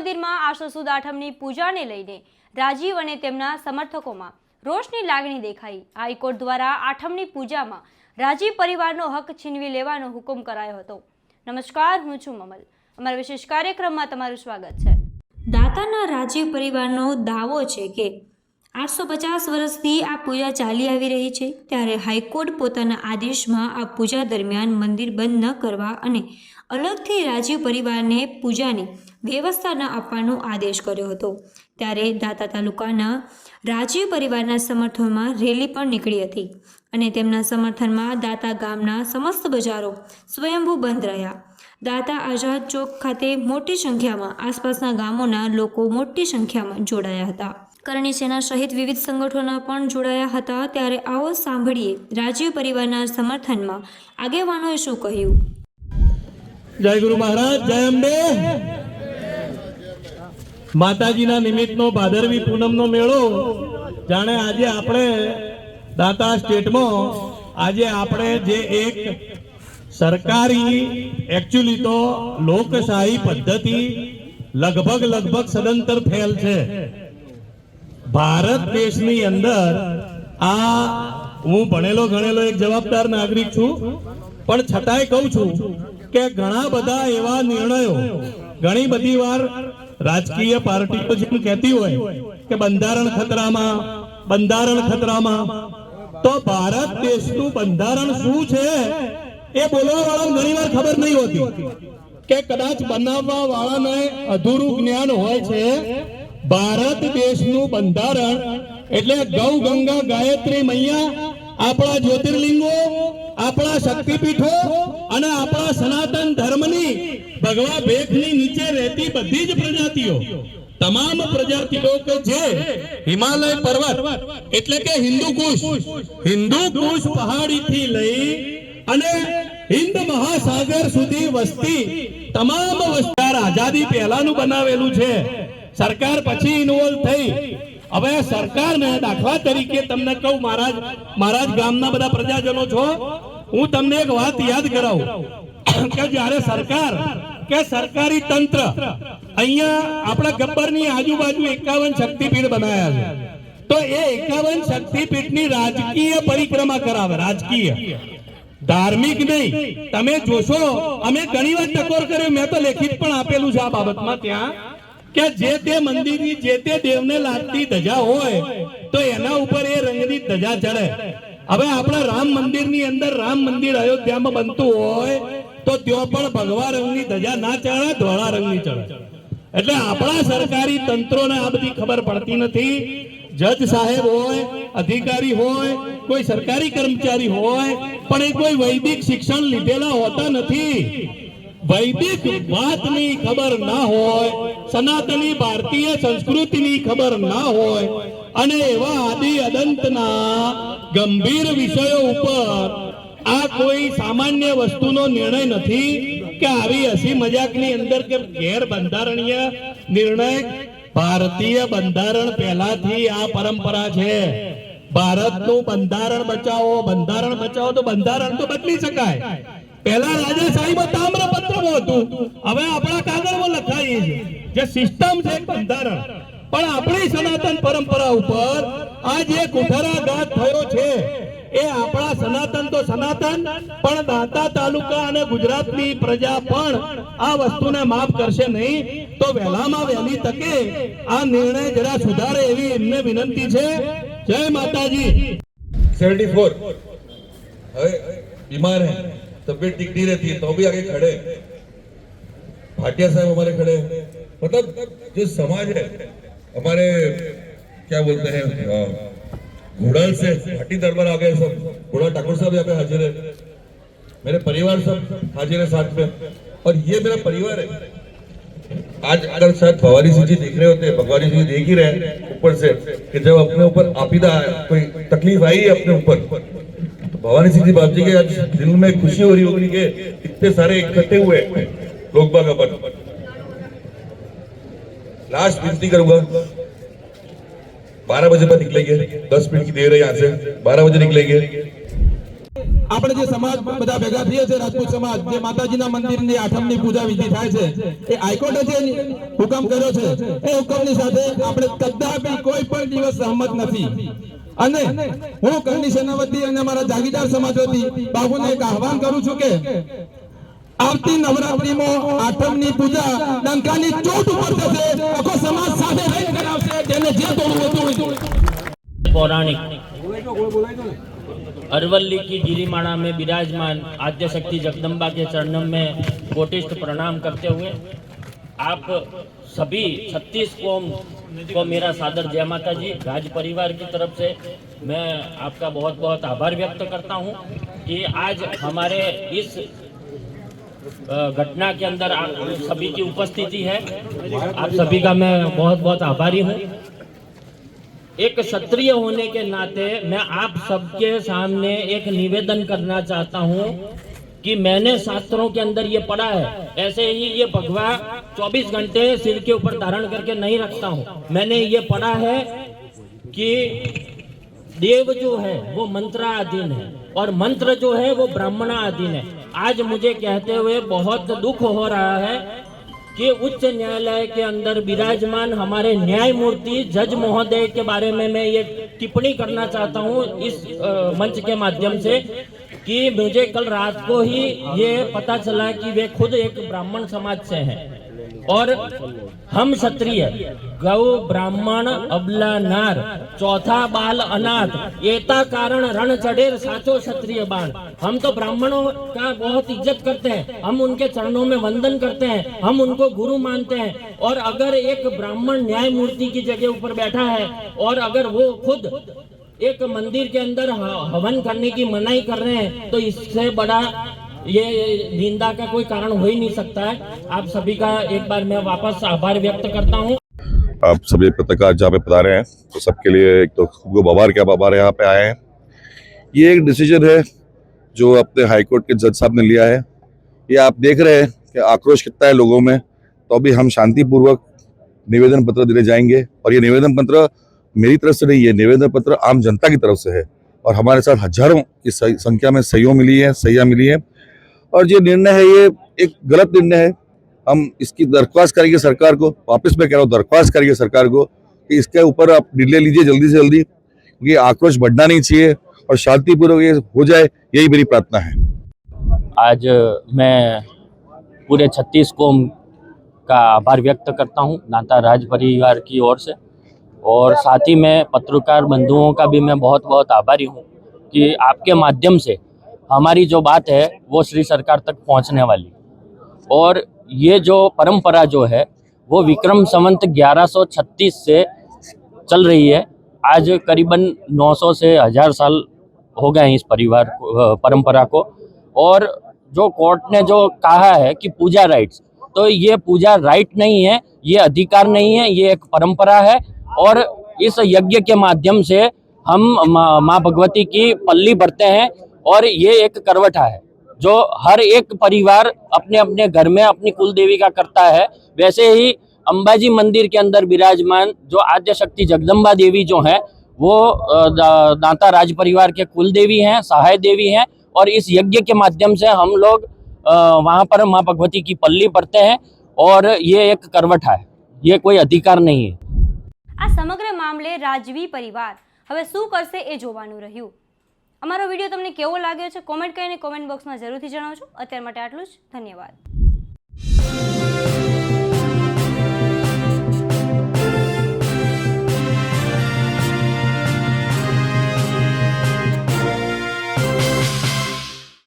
મંદિરમાં આસો સુદ આઠમની પૂજાને લઈને રાજીવ અને તેમના સમર્થકોમાં રોષની લાગણી દેખાઈ. હાઈકોર્ટ દ્વારા આઠમની પૂજામાં રાજીવ પરિવારનો હક છીનવી લેવાનો હુકમ કરાયો હતો. નમસ્કાર, હું છું મમલ. અમારા વિશેષ કાર્યક્રમમાં તમારું સ્વાગત છે. દાતાના રાજીવ પરિવારનો દાવો છે કે આઠસો પચાસ વર્ષથી આ પૂજા ચાલી આવી રહી છે, ત્યારે હાઈકોર્ટ પોતાના આદેશમાં આ પૂજા દરમિયાન મંદિર બંધ ન કરવા અને અલગથી રાજીવ પરિવારને પૂજાની વ્યવસ્થા ન આપવાનો આદેશ કર્યો હતો. ત્યારે દાતા તાલુકાના રાજીવ પરિવારના સમર્થનમાં રેલી પણ નીકળી હતી અને તેમના સમર્થનમાં દાતા ગામના સમસ્ત બજારો સ્વયંભૂ બંધ રહ્યા. દાતા આઝાદ ચોક ખાતે મોટી સંખ્યામાં આસપાસના ગામોના લોકો મોટી સંખ્યામાં જોડાયા હતા. કરણી સેના સહિત વિવિધ સંગઠનો પણ જોડાયા હતા. ત્યારે આવો સાંભળીએ રાજીવ પરિવારના સમર્થનમાં આગેવાનોએ શું કહ્યું? જય ગુરુ મહારાજ, જય અંબે. માતાજીના નિમિત્તનો ભાદરવી પૂનમનો મેળો, જાણે આજે આપણે દાતા સ્ટેટમાં, આજે આપણે જે એક સરકારી એકચ્યુઅલી તો લોકશાહી પદ્ધતિ લગભગ લગભગ સદંતર ફેલ છે. ભારત દેશની અંદર આ, હું ભણેલો ગણેલો એક જવાબદાર નાગરિક છું, પણ છતાંય કહું છું કે ઘણા બધા એવા નિર્ણયો, ઘણી બધી વાર રાજકીય પાર્ટીઓ જેમ કહેતી હોય કે બંધારણ ખતરામાં બંધારણ ખતરામાં. તો ભારત દેશનું બંધારણ શું છે એ બોલવા વાળાને ઘણી વાર ખબર નહીં હોતી. કે કદાચ બનાવવા વાળાને અધૂરું જ્ઞાન હોય છે, ભારત દેશનું બંધારણ એટલે ગૌ, ગંગા, ગાયત્રી, મૈયા, આપણા જ્યોતિર્લિંગો, આપણા શક્તિપીઠો અને આપણા સનાતન ધર્મની ભગવા ભેખની નીચે રહેતી બધી જ પ્રજાતિઓ, તમામ પ્રજાતિઓ કે જે હિમાલય પર્વત એટલે કે હિન્દુ કુશ હિન્દુ કુશ પહાડીથી લઈ અને હિન્દ મહાસાગર સુધી વસ્તી તમામ વસ્તાર આઝાદી પહેલાનું બનાવેલું છે. સરકાર પછી ઇન્વોલ્વ થઈ. હવે સરકારને દાખલા તરીકે તમને કહું, મહારાજ મહારાજ ગામના બધા પ્રજાજનો છો, હું તમને એક વાત યાદ કરાવું. કે જ્યારે સરકાર કે સરકારી તંત્ર અહીંયા આપણા ગબ્બરની આજુબાજુ એકાવન શક્તિપીઠ બનાવ્યા છે. તો એ એકાવન શક્તિપીઠની રાજકીય પરિક્રમા કરાવે, રાજકીય. ધાર્મિક નહીં. તમે જોશો, અમે ઘણી વાર ટકોર કર્યો, મેં તો લેખિત પણ આપેલું છે આ બાબતમાં ત્યાં, કે જે તે મંદિરની, જે તે દેવને લાગતી ધજા હોય, તો એના ઉપર એ રંગની ધજા ચડે. હવે આપણા રામ મંદિરની અંદર રામ મંદિર અયોધ્યામાં બનતું હોય તો ત્યાં પણ ભગવા રંગની ધજા ના ચડે ધોળા રંગની ચડે એટલે આપણા સરકારી તંત્રોને આ બધી ખબર પડતી નથી. જજ સાહેબ હોય, અધિકારી હોય, કોઈ સરકારી કર્મચારી હોય, પણ એ કોઈ વૈદિક શિક્ષણ લીધેલા હોતા નથી. વૈદિક વાતની ખબર ના હોય, સનાતની ભારતીય સંસ્કૃતિની ખબર ના હોય, અને એવા આદિ અદંતના ગંભીર વિષયો ઉપર આ કોઈ સામાન્ય વસ્તુનો નિર્ણય નથી કે આવી હસી મજાકની અંદર કે ગેર બંધારણીય નિર્ણય? ભારતીય બંધારણ પહેલાથી આ પરંપરા છે. ભારતનું બંધારણ બચાવો બંધારણ બચાવો તો બંધારણ તો બદલી શકાય. પહેલા રાજા સાહેબ તામ્રપત્રમાં હતું હવે આપણા કાગળમાં લખાઈ છે જે સિસ્ટમ છે બંધારણ. પણ આપણી સનાતન પરંપરા ઉપર આ જે કુઠરાઘાત થયો છે. એ આપણા સનાતન તો સનાતન પણ દાંતા તાલુકા અને ગુજરાતની પ્રજા પણ આ વસ્તુને માફ કરશે નહીં તો વહેલામાં વહેલી તકે આ નિર્ણય જરા સુધારે એવી એમને વિનંતી છે જય માતાજી सेवेंटी फोर बीमार है तबीयत ठीक नहीं रहती है तो भी आगे खड़े हैं। भाटिया साहब हमारे खड़े हैं। मतलब जो समाज है हमारे क्या बोलते हैं अ, घोड़ल से भाटी दरबार आ गए सब। घोड़ा ठाकुर साहब यहाँ पे हाजिर है। मेरे परिवार सब हाजिर है साथ में। और ये मेरा परिवार है। आज अगर शायद भवानी सिंह जी देख रहे होते भगवानी सिंह देख ही रहे ऊपर से कि जब अपने ऊपर आपदा आया, कोई तकलीफ़ आई है अपने ऊपर तो भवानी सिंह जी बाप जी के आज दिल में खुशी हो रही होगी कि इतने सारे इकट्ठे हुए लोग बाग अपन। लास्ट विनती करूँगा। बारह बजे पर निकलेंगे दस मिनट की देर है यहाँ से बारह बजे निकलेंगे આપણે જે સમાજ બધા ભેગા થઈએ છે રાજપૂત સમાજ જે માતાજીના મંદિરની આઠમની પૂજા વિધિ થાય છે એ હાઈકોર્ટે જે હુકમ કર્યો છે એ હુકમની સાથે આપણે કદાપી કોઈ પણ દિવસ સહમત નથી અને હું કરણી સેનાવતી અને મારા જાગીદાર સમાજ વતી બાબુને એક આહવાન કરું છું કે આવતી નવરાત્રીમાં આઠમની પૂજા ડંકાની ચોટ ઉપર થશે આખો સમાજ સાથે રહીને કરાવશે તેને જે તોડવું હતું એ તોડશે. पौराणिक अरवल्ली की गिरिमाणा में विराजमान आद्य शक्ति जगदम्बा के चरणों में कोटिष्ठ प्रणाम करते हुए आप सभी छत्तीस कौम को मेरा सादर जय माता जी राज परिवार की तरफ से मैं आपका बहुत बहुत आभार व्यक्त करता हूँ कि आज हमारे इस अ, घटना के अंदर आप सभी की उपस्थिति है आप सभी का मैं बहुत बहुत आभारी हूँ एक क्षत्रिय होने के नाते मैं आप सबके सामने एक निवेदन करना चाहता हूँ कि मैंने शास्त्रों के अंदर ये पढ़ा है। ऐसे ही ये भगवा 24 घंटे सिर के ऊपर धारण करके नहीं रखता हूँ। मैंने ये पढ़ा है कि देव जो है, वो मंत्राधीन है और मंत्र जो है, वो ब्राह्मणाधीन है। आज मुझे कहते हुए बहुत दुख हो रहा है कि उच्च न्यायालय के अंदर विराजमान हमारे न्यायमूर्ति जज महोदय के बारे में मैं ये टिप्पणी करना चाहता हूँ इस मंच के माध्यम से कि मुझे कल रात को ही ये पता चला कि वे खुद एक ब्राह्मण समाज से हैं। और हम क्षत्रिय, गौ, ब्राह्मण अबला नार चौथा बाल अनाथ, एता कारण रण चढ़ेर साचो क्षत्रिय बाण। हम तो ब्राह्मणों का बहुत इज़्ज़त करते हैं, हम उनके चरणों में वंदन करते हैं, हम उनको गुरु मानते हैं। और अगर एक ब्राह्मण न्याय मूर्ति की जगह ऊपर बैठा है, और अगर वो खुद एक मंदिर के अंदर हवन करने की मनाही कर रहे हैं तो इससे बड़ा ये निंदा का कोई कारण हो ही नहीं सकता है। आप सभी का एक बार मैं वापस आभार व्यक्त करता हूँ। आप सभी पत्रकार जहाँ पे बता रहे हैं तो सबके लिए एक तो खूब आभार के आभार यहाँ पे आए हैं। ये एक डिसीज़न है जो अपने हाईकोर्ट के जज साहब ने लिया है। ये आप देख रहे हैं कि आक्रोश कितना है लोगों में। तो अभी हम शांतिपूर्वक निवेदन पत्र देने जाएँगे। और ये निवेदन पत्र मेरी तरफ़ से नहीं है निवेदन पत्र आम जनता की तरफ़ से है। और हमारे साथ हज़ारों की संख्या में सहयोग मिली है, सहियाँ मिली है। और ये निर्णय है, ये एक गलत निर्णय है। हम इसकी दरख्वास्त करेंगे सरकार को, वापस मैं कह रहा हूँ, दरख्वास्त करेंगे सरकार को कि इसके ऊपर आप निर्णय लीजिए जल्दी से जल्दी, क्योंकि आक्रोश बढ़ना नहीं चाहिए और शांतिपूर्वक ये हो जाए, यही मेरी प्रार्थना है। आज मैं पूरे छत्तीस कौम का आभार व्यक्त करता हूँ, नाता राज परिवार की ओर से। और साथ ही मैं पत्रकार बंधुओं का भी मैं बहुत बहुत आभारी हूँ कि आपके माध्यम से हमारी जो बात है, वो श्री सरकार तक पहुँचने वाली। और ये जो परंपरा जो है, वो विक्रम संवंत 1136 से चल रही है। आज करीबन 900 से हज़ार साल हो गए हैं इस परिवार परंपरा को। और जो कोर्ट ने जो कहा है कि पूजा राइट्स तो ये पूजा राइट नहीं है, ये अधिकार नहीं है, ये एक परंपरा है। और इस यज्ञ के माध्यम से हम माँ भगवती की पल्ली भरते हैं और ये एक करवटा है जो हर एक परिवार अपने अपने घर में अपनी कुल देवी का करता है वैसे ही अंबाजी मंदिर के अंदर विराजमान जो आद्य शक्ति जगदम्बा देवी जो हैं वो अ, दा- दाता राज परिवार के कुल देवी हैं सहाय देवी हैं और इस यज्ञ के माध्यम से हम लोग अ, वहाँ पर माँ भगवती की पल्ली पढ़ते हैं और ये एक करवटा है ये कोई अधिकार नहीं है આ સમગ્ર મામલે રાજવી પરિવાર હવે શું કરશે એ જોવાનું રહ્યું અમારો વીડિયો તમને કેવો લાગ્યો છે કોમેન્ટ કરીને કોમેન્ટ બોક્સમાં જરૂરથી જણાવજો. અત્યાર માટે આટલું જ. ધન્યવાદ.